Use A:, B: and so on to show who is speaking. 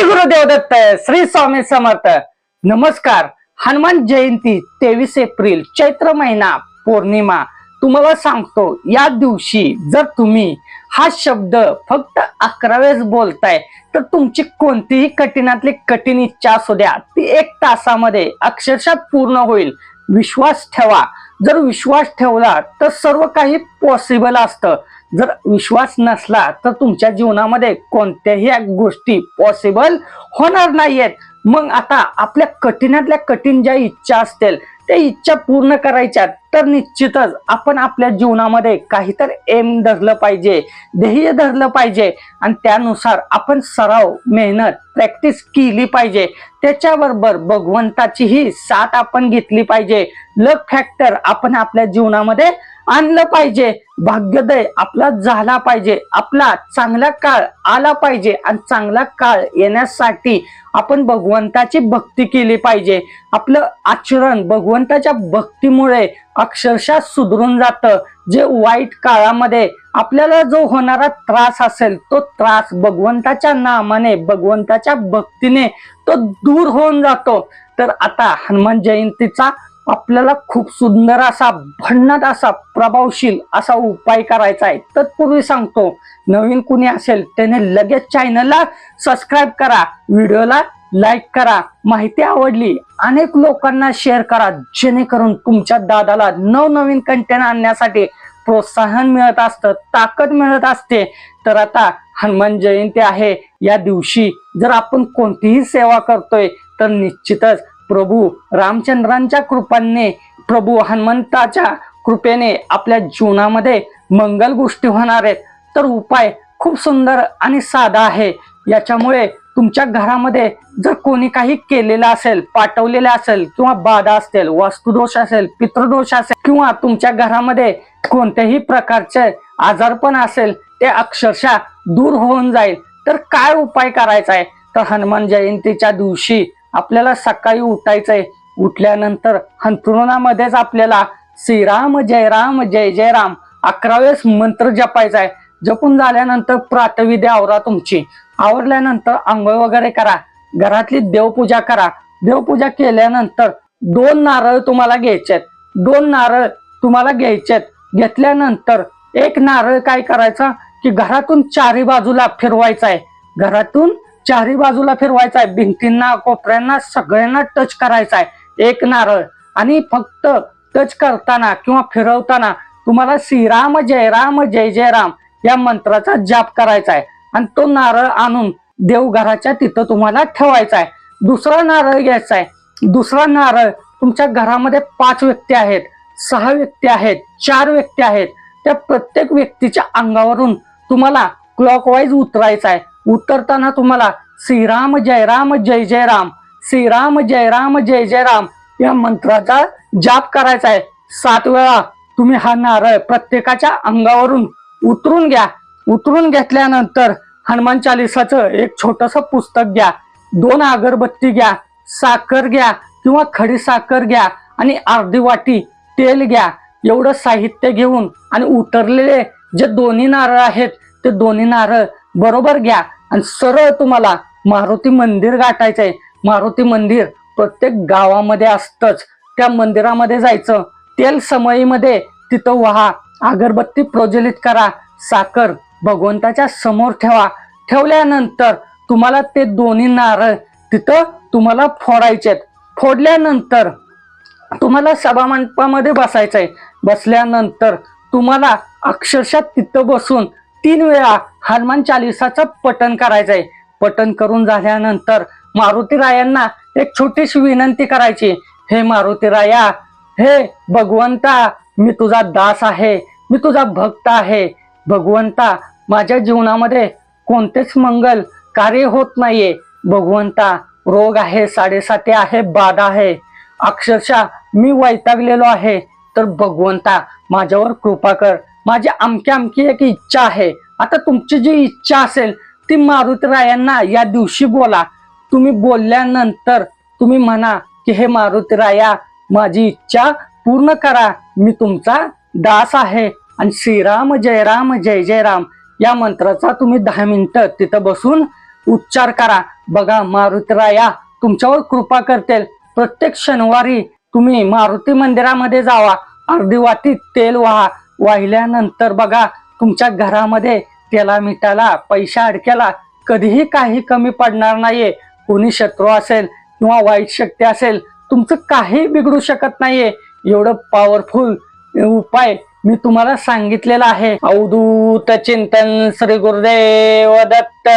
A: श्री गुरुदेव दत्त श्री स्वामी समर्थ. नमस्कार. हनुमान जयंती तेवीस एप्रिल चैत्र महिना पौर्णिमा. तुम्हाला सांगतो या दिवशी जर तुम्ही हा शब्द फक्त अकरा वेळेस बोलताय तर तुमची कोणतीही कठीणातली कठीण इच्छा असू द्या. ती एक तासामध्ये अक्षरशः पूर्ण होईल. विश्वास ठेवा. जर विश्वास ठेवला तर सर्व काही पॉसिबल असतं. जर विश्वास नसला तर तुमच्या जीवनामध्ये कोणत्याही गोष्टी पॉसिबल होणार नाहीयेत. मग आता आपल्या कठीणातल्या कठीण ज्या इच्छा असतील त्या इच्छा पूर्ण करायच्या तर निश्चितच आपण आपल्या जीवनामध्ये काहीतरी एम धरलं पाहिजे ध्येय धरलं पाहिजे आणि त्यानुसार आपण सराव मेहनत प्रॅक्टिस केली पाहिजे. त्याच्याबरोबर भगवंताचीही साथ आपण घेतली पाहिजे. लक फॅक्टर आपण आपल्या जीवनामध्ये आणलं पाहिजे. भाग्योदय आपला झाला पाहिजे. आपला चांगला काळ आला पाहिजे आणि चांगला काळ येण्यासाठी आपण भगवंताची भक्ती केली पाहिजे. आपलं आचरण भगवंताच्या भक्तीमुळे अक्षरशः सुधरून जातं. जे वाईट काळामध्ये आपल्याला जो होणारा त्रास असेल तो त्रास भगवंताच्या नामाने भगवंताच्या भक्तीने तो दूर होऊन जातो. तर आता हनुमान जयंतीचा आपल्याला खूप सुंदर असा भन्नाट असा प्रभावशील असा उपाय करायचा आहे. तत्पूर्वी सांगतो नवीन कुणी असेल त्याने लगेच चॅनलला सबस्क्राईब करा व्हिडिओला लाईक करा माहिती आवडली अनेक लोकांना शेअर करा जेणेकरून तुमच्या दादाला नवनवीन कंटेंट आणण्यासाठी प्रोत्साहन मिळत असतं ताकद मिळत असते. तर आता हनुमान जयंती आहे या दिवशी जर आपण कोणतीही सेवा करतोय तर निश्चितच प्रभू रामचंद्रांच्या कृपाने प्रभू हनुमंताच्या कृपेने आपल्या जीवनामध्ये मंगल गोष्टी होणार आहेत. तर उपाय खूप सुंदर आणि साधा आहे. याच्यामुळे तुमच्या घरामध्ये जर कोणी काही केलेलं असेल पाठवलेलं असेल किंवा बाधा असेल वास्तुदोष असेल पितृदोष असेल किंवा तुमच्या घरामध्ये कोणत्याही प्रकारचे आजारपण असेल ते अक्षरशः दूर होऊन जाईल. तर काय उपाय करायचा आहे? तर हनुमान जयंतीच्या दिवशी आपल्याला सकाळी उठायचंय. उठल्यानंतर हंतरुणामध्येच आपल्याला श्रीराम जय राम जय जय राम अकरा वेळेस मंत्र जपायचा आहे जपून झाल्यानंतर प्रातविधी आवरा तुमची. आवरल्यानंतर आंघोळ वगैरे करा. घरातली देवपूजा करा. देवपूजा केल्यानंतर दोन नारळ तुम्हाला घ्यायचे दोन नारळ तुम्हाला घ्यायचे घेतल्यानंतर एक नारळ काय करायचा? की घरातून चारी बाजूला फिरवायचा आहे घरातून चारी बाजूला फिरवायचा आहे भिंतींना कोपऱ्यांना सगळ्यांना टच करायचा आहे एक नारळ. आणि फक्त टच करताना किंवा फिरवताना तुम्हाला श्रीराम जय राम जय जय राम या मंत्राचा जाप करायचा आहे आणि तो नारळ आणून देवघराच्या तिथं तुम्हाला ठेवायचा आहे दुसरा नारळ घ्यायचा आहे दुसरा नारळ तुमच्या घरामध्ये पाच व्यक्ती आहेत सहा व्यक्ती आहेत चार व्यक्ती आहेत. त्या प्रत्येक व्यक्तीच्या अंगावरून तुम्हाला क्लॉकवाईज उतरायचा आहे उतरताना तुम्हाला श्रीराम जय राम जय जय राम श्रीराम जय राम जय जय राम या मंत्राचा जाप करायचा आहे. सात वेळा तुम्ही हा नारळ प्रत्येकाच्या अंगावरून उतरून घ्या. उतरून घेतल्यानंतर हनुमान चालिसाचं एक छोटस पुस्तक घ्या. दोन अगरबत्ती घ्या साखर घ्या किंवा खडी साखर घ्या आणि अर्धी वाटी तेल घ्या. एवढं साहित्य घेऊन आणि उतरलेले जे दोन्ही नारळ आहेत ते दोन्ही नारळ बरोबर घ्या. आणि सरळ तुम्हाला मारुती मंदिर गाठायचंय. मारुती मंदिर प्रत्येक गावामध्ये असतंच. त्या मंदिरामध्ये जायचं. तेल समयीमध्ये तिथं व्हा. अगरबत्ती प्रज्वलित करा. साखर भगवंताच्या समोर ठेवा. ठेवल्यानंतर तुम्हाला ते दोन्ही नारळ तिथं तुम्हाला फोडायचे फोडल्यानंतर तुम्हाला सभामंडपामध्ये बसायचंय. बसल्यानंतर तुम्हाला अक्षरशः तिथं बसून तीन वेळा हनुमान चालिसाचं पठण करायचंय. पठण करून झाल्यानंतर मारुती रायांना एक छोटीशी विनंती करायची. हे मारुती राया हे भगवंता मी तुझा दास आहे मी तुझा भक्त आहे. भगवंता माझ्या जीवनामध्ये कोणतेच मंगल कार्य होत नाहीये. भगवंता रोग आहे साडेसाती आहे बाधा आहे. अक्षरशः मी वैतागलेलो आहे. तर भगवंता माझ्यावर कृपा कर. माझी आमकी अमकी एक इच्छा आहे. आता तुमची जी इच्छा असेल ती मारुतीरायांना या दिवशी बोला. तुम्ही बोलल्यानंतर तुम्ही म्हणा की हे मारुतीराया माझी इच्छा पूर्ण करा. मी तुमचा दास आहे. आणि श्रीराम जय राम जय जय राम या मंत्राचा तुम्ही दहा मिनिटं तिथं बसून उच्चार करा. बघा मारुतीराया तुमच्यावर कृपा करतील. प्रत्येक शनिवारी तुम्ही मारुती मंदिरामध्ये जावा. अर्धी वाटी तेल वाहा. वाहिल्यानंतर बघा तुमच्या घरामध्ये तेला मिठाला पैशा अडक्याला कधीही काही कमी पडणार नाहीये. कोणी शत्रू असेल किंवा वाईट शक्ती असेल तुमचं काही बिघडू शकत नाहीये. एवढं पॉवरफुल उपाय मी तुम्हाला सांगितलेला आहे. अवधूत चिंतन श्री गुरुदेव दत्त.